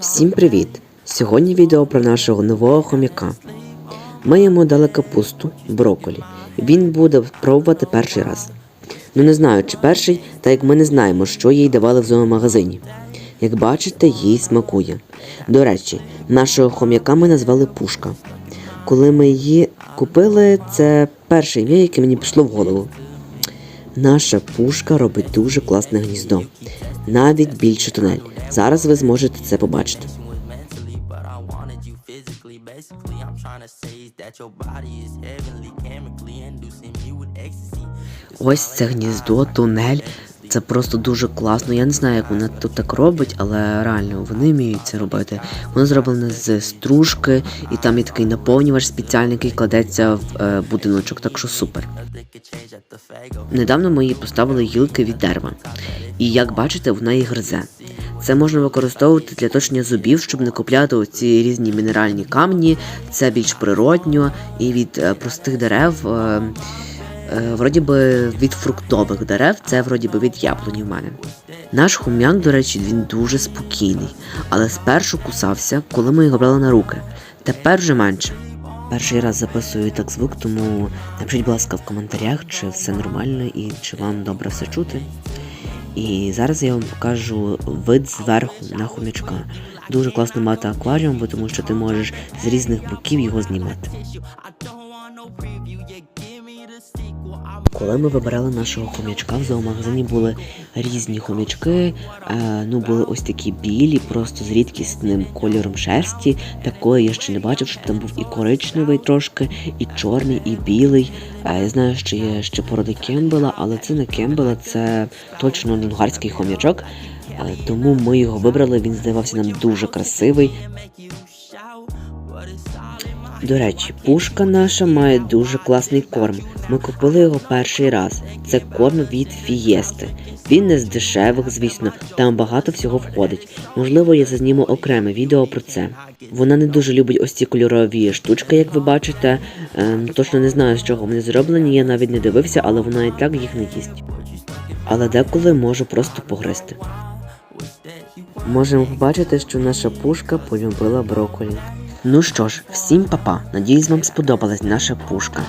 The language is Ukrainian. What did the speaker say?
Всім привіт! Сьогодні відео про нашого нового хомяка. Ми йому дали капусту, броколі. Він буде пробувати перший раз. Ну не знаю, чи перший, так як ми не знаємо, що їй давали в зоомагазині. Як бачите, їй смакує. До речі, нашого хом'яка ми назвали Пушка. Коли ми її купили, це перше ім'я, яке мені пішло в голову. Наша пушка робить дуже класне гніздо, навіть більше тунель. Зараз ви зможете це побачити. Ось це гніздо, тунель. Це просто дуже класно. Я не знаю, як вона тут так робить, але реально вони вміють це робити. Воно зроблене з стружки, і там є такий наповнювач спеціальний, який кладеться в е, будиночок, так що супер. Недавно їй поставили гілки від дерева. І як бачите, вона їх гризе. Це можна використовувати для точення зубів, щоб не купляти оці різні мінеральні камні. Це більш природньо і від е, простих дерев. Е, е, вроді би від фруктових дерев, це вроді би від яблуні в мене. Наш хум'як, до речі, він дуже спокійний, але спершу кусався, коли ми його брали на руки. Тепер вже менше. Перший раз записую так звук, тому напишіть, будь ласка, в коментарях, чи все нормально і чи вам добре все чути. І зараз я вам покажу вид зверху на хомячка. Дуже класно мати акваріум, бо тому що ти можеш з різних боків його знімати. Коли ми вибирали нашого хомячка, в зоомагазині були різні хомячки. Е, ну були ось такі білі, просто з рідкісним кольором шерсті. Такої я ще не бачив, щоб там був і коричневий трошки, і чорний, і білий. Е, я знаю, що є ще породи Кембела, але це не Кембела, це точно нунгарський хомячок. Е, тому ми його вибрали. Він здавався нам дуже красивий. До речі, пушка наша має дуже класний корм. Ми купили його перший раз. Це корм від Фієсти. Він не з дешевих, звісно, там багато всього входить. Можливо, я зазніму окреме відео про це. Вона не дуже любить ось ці кольорові штучки, як ви бачите. Ем, точно не знаю, з чого вони зроблені, я навіть не дивився, але вона і так їх не їсть. Але деколи можу просто погризти. Можемо побачити, що наша пушка полюбила брокколі. Ну що ж, всім папа. Надіюсь, вам сподобалась наша пушка.